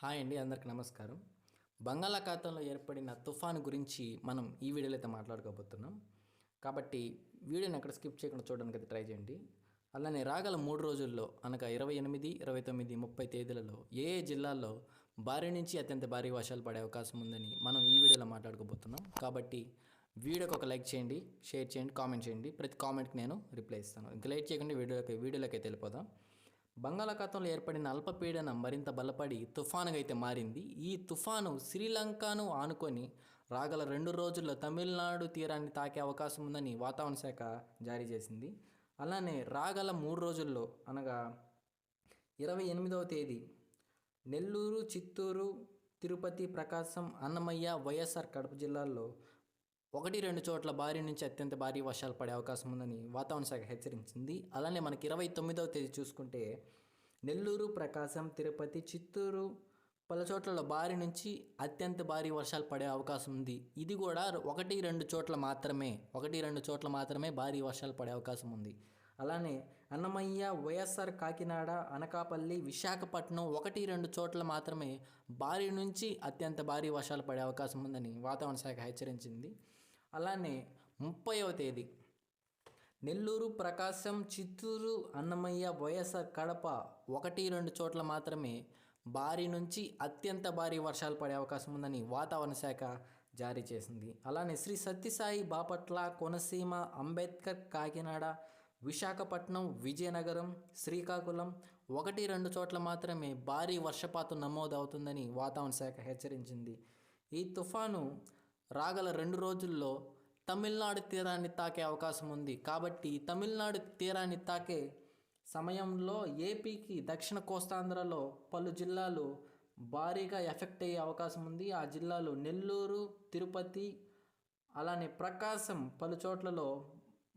Hi అండి అందరికి నమస్కారం. బంగాళాఖాతంలో ఏర్పడిన తుఫాను గురించి మనం ఈ వీడియోలో అయితే మాట్లాడుకోబోతున్నాం. కాబట్టి వీడియోని ఎక్కడ స్కిప్ చేయకుండా చూడడానికి అయితే ట్రై చేయండి. అలానే రాగల మూడు రోజుల్లో అనగా ఇరవై ఎనిమిది ఇరవై తొమ్మిది ముప్పై తేదీలలో ఏ ఏ జిల్లాల్లో భారీ నుంచి అత్యంత భారీ వర్షాలు పడే అవకాశం ఉందని మనం ఈ వీడియోలో మాట్లాడుకోబోతున్నాం. కాబట్టి వీడియోకి ఒక లైక్ చేయండి షేర్ చేయండి కామెంట్ చేయండి. ప్రతి కామెంట్కి నేను రిప్లై ఇస్తాను. ఇంకా లైక్ చేయకుండా వీడియోకి వీడియోలోకి వెళ్ళిపోదాం. బంగాళాఖాతంలో ఏర్పడిన అల్పపీడనం మరింత బలపడి తుఫానుగా అయితే మారింది. ఈ తుఫాను శ్రీలంకను ఆనుకొని రాగల రెండు రోజుల్లో తమిళనాడు తీరాన్ని తాకే అవకాశం ఉందని వాతావరణ శాఖ జారీ చేసింది. అలానే రాగల మూడు రోజుల్లో అనగా ఇరవై ఎనిమిదవ తేదీ నెల్లూరు చిత్తూరు తిరుపతి ప్రకాశం అన్నమయ్య వైఎస్ఆర్ కడప జిల్లాల్లో ఒకటి రెండు చోట్ల భారీ నుంచి అత్యంత భారీ వర్షాలు పడే అవకాశం ఉందని వాతావరణ శాఖ హెచ్చరించింది. అలానే మనకి ఇరవై తొమ్మిదవ తేదీ చూసుకుంటే నెల్లూరు ప్రకాశం తిరుపతి చిత్తూరు పలు చోట్లలో భారీ నుంచి అత్యంత భారీ వర్షాలు పడే అవకాశం ఉంది. ఇది కూడా ఒకటి రెండు చోట్ల మాత్రమే ఒకటి రెండు చోట్ల మాత్రమే భారీ వర్షాలు పడే అవకాశం ఉంది. అలానే అన్నమయ్య వైఎస్ఆర్ కాకినాడ అనకాపల్లి విశాఖపట్నం ఒకటి రెండు చోట్ల మాత్రమే భారీ నుంచి అత్యంత భారీ వర్షాలు పడే అవకాశం ఉందని వాతావరణ శాఖ హెచ్చరించింది. అలానే ముప్పైవ తేదీ నెల్లూరు ప్రకాశం చిత్తూరు అన్నమయ్య వైఎస్ఆర్ కడప ఒకటి రెండు చోట్ల మాత్రమే భారీ నుంచి అత్యంత భారీ వర్షాలు పడే అవకాశం ఉందని వాతావరణ శాఖ జారీ చేసింది. అలానే శ్రీ సత్యసాయి బాపట్ల కోనసీమ అంబేద్కర్ కాకినాడ విశాఖపట్నం విజయనగరం శ్రీకాకుళం ఒకటి రెండు చోట్ల మాత్రమే భారీ వర్షపాతం నమోదవుతుందని వాతావరణ శాఖ హెచ్చరించింది. ఈ తుఫాను రాగల రెండు రోజుల్లో తమిళనాడు తీరాన్ని తాకే అవకాశం ఉంది. కాబట్టి తమిళనాడు తీరాన్ని తాకే సమయంలో ఏపీకి దక్షిణ కోస్తాంధ్రలో పలు జిల్లాలు భారీగా ఎఫెక్ట్ అయ్యే అవకాశం ఉంది. ఆ జిల్లాలు నెల్లూరు తిరుపతి అలానే ప్రకాశం పలు చోట్లలో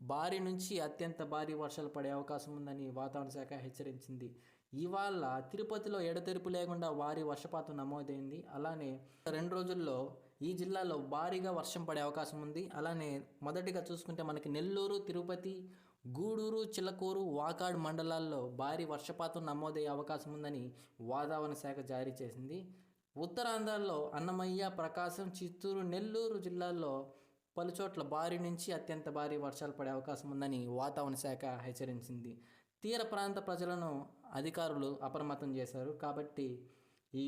భారీ నుంచి అత్యంత భారీ వర్షాలు పడే అవకాశం ఉందని వాతావరణ శాఖ హెచ్చరించింది. ఇవాళ తిరుపతిలో ఎడతెరుపు లేకుండా భారీ వర్షపాతం నమోదైంది. అలానే రెండు రోజుల్లో ఈ జిల్లాలో భారీగా వర్షం పడే అవకాశం ఉంది. అలానే మొదటిగా చూసుకుంటే మనకి నెల్లూరు తిరుపతి గూడూరు చిలకూరు వాకాడ్ మండలాల్లో భారీ వర్షపాతం నమోదయ్యే అవకాశం ఉందని వాతావరణ శాఖ జారీ చేసింది. ఉత్తరాంధ్రలో అన్నమయ్య ప్రకాశం చిత్తూరు నెల్లూరు జిల్లాల్లో పలుచోట్ల భారీ నుంచి అత్యంత భారీ వర్షాలు పడే అవకాశం ఉందని వాతావరణ శాఖ హెచ్చరించింది. తీర ప్రాంత ప్రజలను అధికారులు అప్రమత్తం చేశారు. కాబట్టి ఈ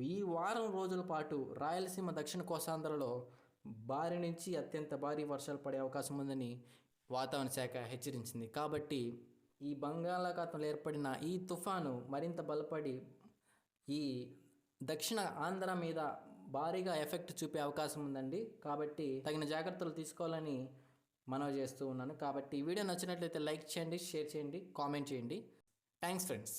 ఈ వారం రోజుల పాటు రాయలసీమ దక్షిణ కోస్తాంధ్రలో భారీ నుంచి అత్యంత భారీ వర్షాలు పడే అవకాశం ఉందని వాతావరణ శాఖ హెచ్చరించింది. కాబట్టి ఈ బంగాళాఖాతంలో ఏర్పడిన ఈ తుఫాను మరింత బలపడి ఈ దక్షిణ ఆంధ్ర మీద భారీగా ఎఫెక్ట్ చూపే అవకాశం ఉందండి. కాబట్టి తగిన జాగ్రత్తలు తీసుకోవాలని మనవి చేస్తూ ఉన్నాను. కాబట్టి ఈ వీడియో నచ్చినట్లయితే లైక్ చేయండి షేర్ చేయండి కామెంట్ చేయండి. Thanks friends.